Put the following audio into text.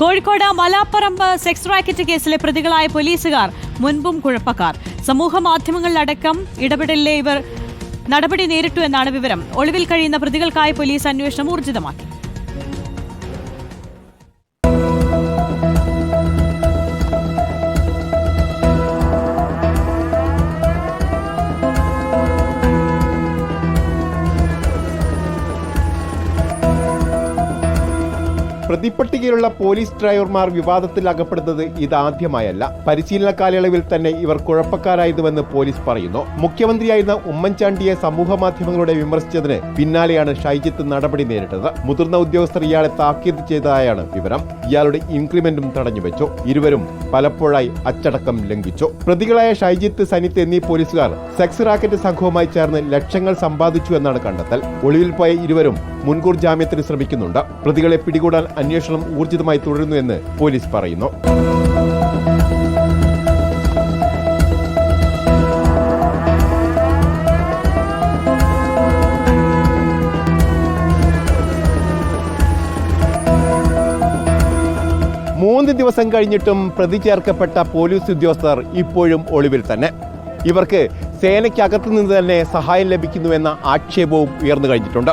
Kozhikode Malaparamba sex racket കേസിലെ പ്രതികളായ പോലീസുകാർ മുൻപും കുഴപ്പക്കാർ. സമൂഹ മാധ്യമങ്ങളിലടക്കം ഇടപെടലിലെ ഇവർ നടപടി നേരിട്ടു എന്നാണ് വിവരം. ഒളിവിൽ കഴിയുന്ന പ്രതികൾക്കായി പോലീസ് അന്വേഷണം ഊർജിതമാക്കി. പ്രതിപട്ടികയിലുള്ള പോലീസ് ഡ്രൈവർമാർ വിവാദത്തിൽ അകപ്പെടുന്നത് ഇതാദ്യമായല്ല. പരിശീലന കാലയളവിൽ തന്നെ ഇവർ കുഴപ്പക്കാരായതുവെന്ന് പോലീസ് പറയുന്നു. മുഖ്യമന്ത്രിയായിരുന്ന ഉമ്മൻചാണ്ടിയെ സമൂഹ മാധ്യമങ്ങളുടെ വിമർശിച്ചതിന് പിന്നാലെയാണ് ഷൈജിത്ത് നടപടി നേരിട്ടത്. മുതിർന്ന ഉദ്യോഗസ്ഥർ ഇയാളെ താക്കീത് ചെയ്തതായാണ് വിവരം. ഇയാളുടെ ഇൻക്രിമെന്റും തടഞ്ഞുവെച്ചു. ഇരുവരും പലപ്പോഴായി അച്ചടക്കം ലംഘിച്ചു. പ്രതികളായ ഷൈജിത്ത് സനിത്ത് എന്നീ പോലീസുകാർ സെക്സ് റാക്കറ്റ് സംഘവുമായി ചേർന്ന് ലക്ഷങ്ങൾ സമ്പാദിച്ചു എന്നാണ് കണ്ടെത്തൽ. ഒളിവിൽ പോയ ഇരുവരും മുൻകൂർ ജാമ്യത്തിന് ശ്രമിക്കുന്നുണ്ട്. പ്രതികളെ പിടികൂടാൻ അന്വേഷണം ഊർജിതമായി തുടരുന്നു എന്ന് പോലീസ് പറയുന്നു. മൂന്ന് ദിവസം കഴിഞ്ഞിട്ടും പ്രതി ചേർക്കപ്പെട്ട പോലീസ് ഉദ്യോഗസ്ഥർ ഇപ്പോഴും ഒളിവിൽ തന്നെ. ഇവർക്ക് സേനയ്ക്കകത്തു നിന്ന് തന്നെ സഹായം ലഭിക്കുന്നുവെന്ന ആക്ഷേപവും ഉയർന്നു കഴിഞ്ഞിട്ടുണ്ട്.